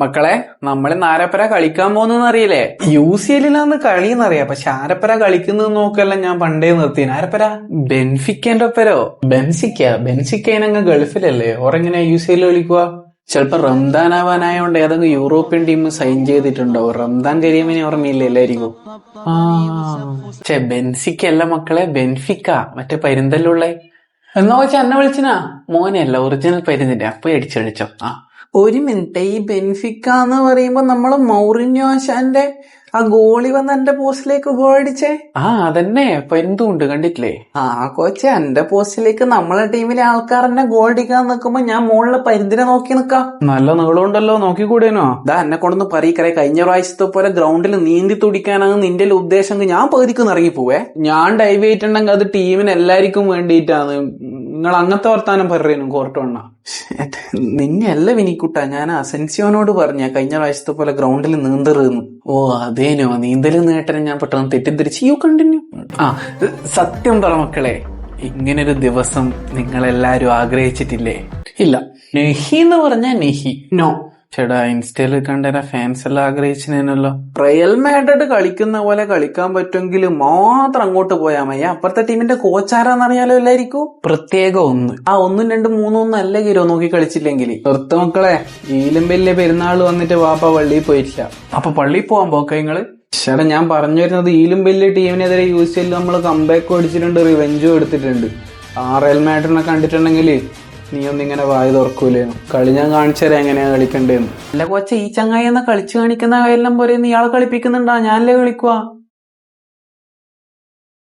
മക്കളെ നമ്മൾ നാരപ്പര കളിക്കാൻ പോകുന്നെന്ന് അറിയില്ലേ യു സി എല്ലിലാന്ന് കളി പക്ഷെ ആരപ്പര കളിക്കുന്നത് നോക്കല്ല ഞാൻ പണ്ടേ നിർത്തി ആരപ്പര? ബെൻഫിക്കേന്റെ ഒപ്പരോ ബെൻസിക്ക ബെൻസിക്കനങ്ങ് ഗൾഫിലല്ലേ? ഓരെങ്ങനെ യു സി എല്ലിൽ കളിക്കുക ചിലപ്പോ റംദാൻ ആവാനായോണ്ട് ഏതെങ്കിലും യൂറോപ്യൻ ടീം സൈൻ ചെയ്തിട്ടുണ്ടോ? റംദാൻ കരീമിനെ ഓർമ്മയില്ല എല്ലാരിക്കും? ആ. ചേ ബെൻസിക്ക അല്ല മക്കളെ ബെൻഫിക്ക. മറ്റേ പരുന്തലുള്ള എന്നാ വെച്ചാ എന്നെ വിളിച്ചിനാ മോനെയല്ല ഒറിജിനൽ പരുന്നിന്റെ അപ്പൊ അടിച്ചടിച്ചോ. ആ. ഒരു മിനിറ്റ് ഈ ബെൻഫിക്ക എന്ന് പറയുമ്പോ നമ്മൾ മൗറിന്യോശാന്റെ ആ ഗോളി വന്ന് എന്റെ പോസ്റ്റിലേക്ക് ഗോൾ അടിച്ചേ ആ അതന്നെ. അപ്പൊ കണ്ടിട്ടില്ലേ? ആ കോച്ച് എന്റെ പോസ്റ്റിലേക്ക് നമ്മളെ ടീമിലെ ആൾക്കാർ എന്നെ ഗോൾ അടിക്കാൻ നിൽക്കുമ്പോ ഞാൻ മുകളിലെ പരിന്തിനെ നോക്കി നിക്കാം. നല്ല നീളമുണ്ടല്ലോ നോക്കിക്കൂടേനോ? ദാ എന്നെ കൊണ്ടൊന്ന് പറയിക്കറേ കഴിഞ്ഞ പ്രാവശ്യത്തെ പോലെ ഗ്രൗണ്ടിൽ നീന്തി തുടിക്കാനാണ് നിന്റെ ഉദ്ദേശം ഞാൻ പേടിക്കുന്ന ഇറങ്ങി പോവേ ഞാൻ ഡൈവ് ചെയ്തിട്ടുണ്ടെങ്കിൽ അത് ടീമിന് എല്ലാവർക്കും വേണ്ടിയിട്ടാണ്. നിങ്ങൾ അങ്ങനത്തെ വർത്താനം പറയുന്നു കോർട്ട് വണ്ണ നിന്നെയല്ല വിനിക്കുട്ട ഞാൻ അസെൻസിയോനോട് പറഞ്ഞ കഴിഞ്ഞ പ്രാവശ്യത്തെ പോലെ ഗ്രൗണ്ടിൽ നീന്തറുന്നു ഓ അതേനോ നീന്തൽ നേട്ടനെ ഞാൻ പെട്ടെന്ന് തെറ്റിദ്ധരിച്ച്. യു കണ്ടിന്യൂ ആ സത്യം പറ മക്കളെ ഇങ്ങനൊരു ദിവസം നിങ്ങളെല്ലാരും ആഗ്രഹിച്ചിട്ടില്ലേ? ഇല്ല. നെഹി എന്ന് പറഞ്ഞ നെഹി. നോ. ചേടാ ഇൻസ്റ്റയിൽ കണ്ട ഫാൻസ് എല്ലാം ആഗ്രഹിച്ചിനല്ലോ റയൽ മാഡ്രിഡ് കളിക്കുന്ന പോലെ കളിക്കാൻ പറ്റുമെങ്കിൽ മാത്രം അങ്ങോട്ട് പോയാ മതി. അപ്പുറത്തെ ടീമിന്റെ കോച്ചാരാന്നറിയാലോ എല്ലായിരിക്കും പ്രത്യേക ഒന്ന്. ആ ഒന്നും രണ്ടും മൂന്നും ഒന്നും അല്ല ഹീറോ നോക്കി കളിച്ചില്ലെങ്കിൽ. നിർത്ത മക്കളെ ഈലും വലിയ പെരുന്നാൾ വന്നിട്ട് വാപ്പ പള്ളിയിൽ പോയിട്ടില്ല. അപ്പൊ പള്ളിയിൽ പോവാൻ പോക്ക നിങ്ങൾ? ചേട്ടാ ഞാൻ പറഞ്ഞു വരുന്നത് ഈലും വലിയ ടീമിനെതിരെ യൂസ് ചെയ്ത് നമ്മൾ കമ്പാക്ക് അടിച്ചിട്ടുണ്ട് റിവെഞ്ചും എടുത്തിട്ടുണ്ട്. ആ റയൽ മാഡ്രിഡിനെ കണ്ടിട്ടുണ്ടെങ്കിൽ നീ ഇങ്ങനെ വായി തുറക്കൂലേന്നു കളി ഞാൻ കാണിച്ചു തരാം എങ്ങനെയാ കളിക്കണ്ടേന്ന്. അല്ല കൊച്ച ഈ ചങ്ങായി എന്ന കളിച്ചു കാണിക്കുന്ന എല്ലാം പോരെ ഇയാളെ കളിപ്പിക്കുന്നുണ്ടാ? ഞാനല്ലേ കളിക്കുവാ?